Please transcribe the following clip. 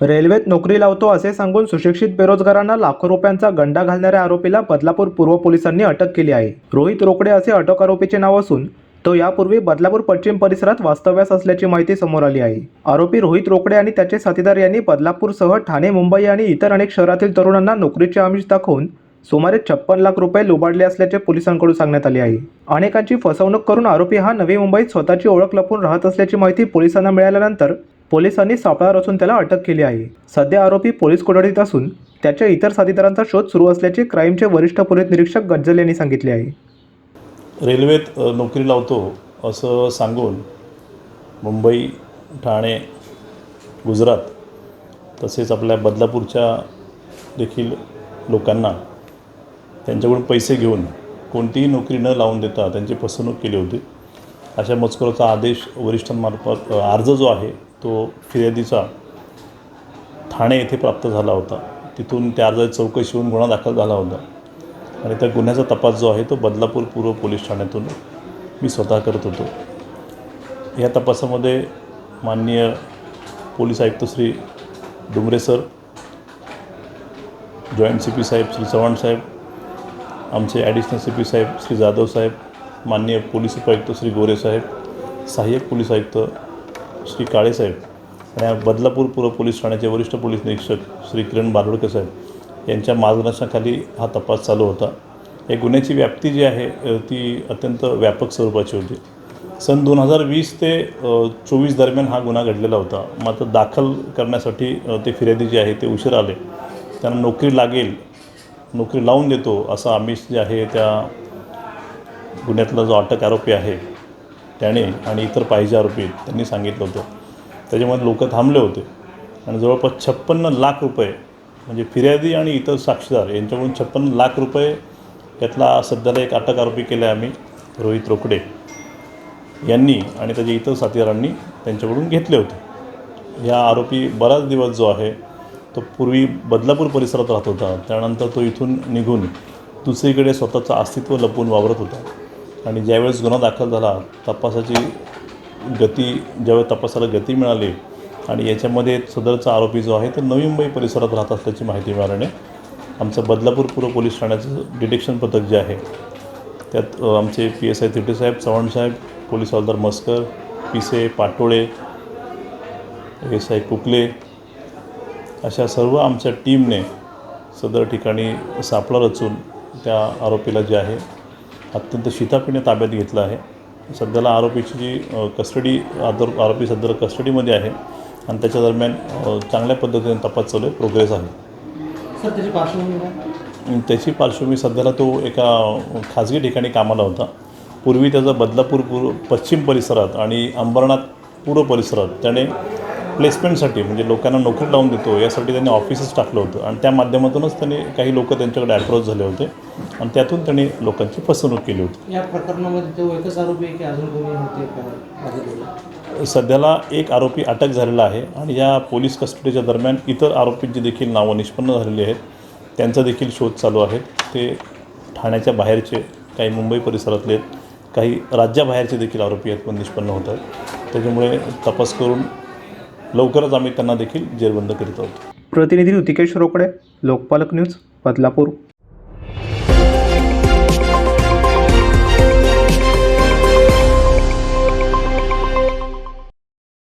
रेल्वेत नोकरी लावतो असे सांगून सुशिक्षित बेरोजगारांना लाखो रुपयांचा गंडा घालणाऱ्या आरोपीला बदलापूर पूर्व पोलिसांनी अटक केली आहे. रोहित रोकडे असे अटक आरोपीचे नाव असून तो यापूर्वी बदलापूर पश्चिम परिसरात वास्तव्यास असल्याची माहिती समोर आली आहे. आरोपी रोहित रोकडे आणि त्याचे साथीदार यांनी बदलापूरसह ठाणे मुंबई आणि इतर अनेक शहरातील तरुणांना नोकरीचे आमिष दाखवून सुमारे छप्पन लाख रुपये लुबाडले असल्याचे पोलिसांकडून सांगण्यात आले आहे. अनेकांची फसवणूक करून आरोपी हा नवी मुंबईत स्वतःची ओळख लपवून राहत असल्याची माहिती पोलिसांना मिळाल्यानंतर पोलिसांनी सापळा रचून त्याला अटक केली आहे. सध्या आरोपी पोलीस कोठडीत असून त्याच्या इतर साथीदारांचा शोध सुरू असल्याचे क्राईमचे वरिष्ठ पोलीस निरीक्षक गज्जल यांनी सांगितले आहे. रेल्वेत नोकरी लावतो असं सांगून मुंबई ठाणे गुजरात तसेच आपल्या बदलापूरच्या देखील लोकांना त्यांच्याकडून पैसे घेऊन कोणतीही नोकरी न लावून देता त्यांची फसवणूक केली होती. अशा मजकुराचा आदेश वरिष्ठांमार्फत अर्ज जो आहे तो फिर्यादीचा ठाणे येथे प्राप्त झाला होता. तिथून त्या अर्जाची चौकशी होऊन गुन्हा दाखल झाला होता. आणि त्या गुन्ह्याचा तपास जो आहे तो बदलापूर पूर्व पोलीस ठाण्यातून मी स्वतः करत होतो. या तपासामध्ये माननीय पोलीस आयुक्त Shri Dumre sir joint C P साहेब श्री चव्हाण साहेब आमचे ॲडिशनल सी पी साहेब श्री जाधव साहेब माननीय पोलीस उपायुक्त श्री गोरे साहेब सहाय्यक पोलीस आयुक्त श्री काळे साहेब आणि बदलापूर पूर्व पोलीस ठाण्याचे वरिष्ठ पोलीस निरीक्षक श्री किरण बारोडकर साहेब यांच्या मार्गदर्शनाखाली हा तपास चालू होता. या गुन्ह्याची व्याप्ती जी आहे ती अत्यंत व्यापक स्वरूपाची होती. सन दोन हजार वीस ते चोवीस दरम्यान हा गुन्हा घडलेला होता. मात्र दाखल करण्यासाठी ते फिर्यादी जे आहे ते उशीर आले. त्यांना नोकरी लागेल नोकरी लावून देतो असा आमिष जे आहे त्या गुन्ह्यातला जो अटक आरोपी आहे त्याने आणि इतर पाहिजे आरोपी त्यांनी सांगितलं होतं. त्याच्यामध्ये लोक थांबले होते. आणि जवळपास छप्पन्न लाख रुपये म्हणजे फिर्यादी आणि इतर साक्षीदार यांच्याकडून छप्पन्न लाख रुपये यातला सध्याला एक अटक आरोपी केला आहे आम्ही रोहित रोकडे. यांनी आणि त्याच्या इतर साथीदारांनी त्यांच्याकडून घेतले होते. या आरोपी बराच दिवस जो आहे तो पूर्वी बदलापूर परिसरात राहत होता. त्यानंतर तो इथून निघून दुसरीकडे स्वतःचं अस्तित्व लपवून वावरत होता. आणि ज्यावेळेस गुन्हा दाखल झाला तपासाची गती ज्यावेळेस तपासाला गती मिळाली आणि याच्यामध्ये सदरचा आरोपी जो आहे तो नवी मुंबई परिसरात राहत असल्याची माहिती मिळाल्याने आमचं बदलापूर पूर्व पोलीस ठाण्याचं डिटेक्शन पथक जे आहे त्यात आमचे पी एस आय तिटे साहेब चव्हाणसाहेब पोलीस हवालदार मस्कर पिसे पाटोळे एस आय कुकले अशा सर्व आमच्या टीमने सदर ठिकाणी सापळा रचून त्या आरोपीला जे आहे अत्यंत शितापीने ताब्यात घेतलं आहे. सध्याला आरोपीची जी कस्टडी आदर आरोपी सध्या कस्टडीमध्ये आहे आणि त्याच्या दरम्यान चांगल्या पद्धतीने तपास चालू आहे प्रोग्रेस आहे. सर त्याची पार्श्वभूमी काय? आणि त्याची पार्श्वभूमी सध्याला तो एका खाजगी ठिकाणी कामाला होता. पूर्वी त्याचा बदलापूर पूर्व पश्चिम परिसरात आणि अंबरनाथ पूर्व परिसरात त्याने प्लेसमेंटसाठी म्हणजे लोकांना नोकरी लावून देतो यासाठी त्यांनी ऑफिसच टाकलं होतं. आणि त्या माध्यमातूनच त्याने काही लोक त्यांच्याकडे अप्रोच झाले होते. आणि त्यातून त्यांनी लोकांची फसवणूक केली होती. या प्रकरणामध्ये तो एकच आरोपी की अजून कोणी होते सध्याला एक आरोपी अटक झालेला आहे आणि या पोलीस कस्टडीच्या दरम्यान इतर आरोपींची देखील नावं निष्पन्न झालेली आहेत. त्यांचा देखील शोध चालू आहे. ते ठाण्याच्या बाहेरचे काही मुंबई परिसरातले आहेत, काही राज्याबाहेरचे देखील आरोपी आहेत पण निष्पन्न होत आहेत. त्याच्यामुळे तपास करून लवकरच आम्ही त्यांना देखील जेरबंद करीत आहोत. प्रतिनिधी ऋतिकेश रोकडे लोकपालक न्यूज बदलापूर.